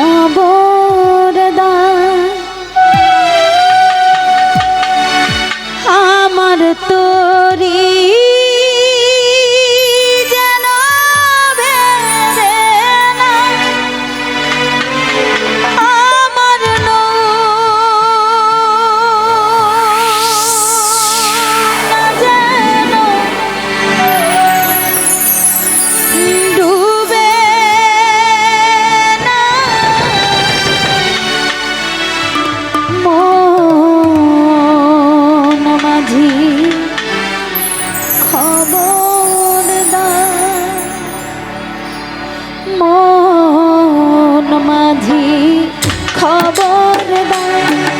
যাব মন মাঝি খবর দায়।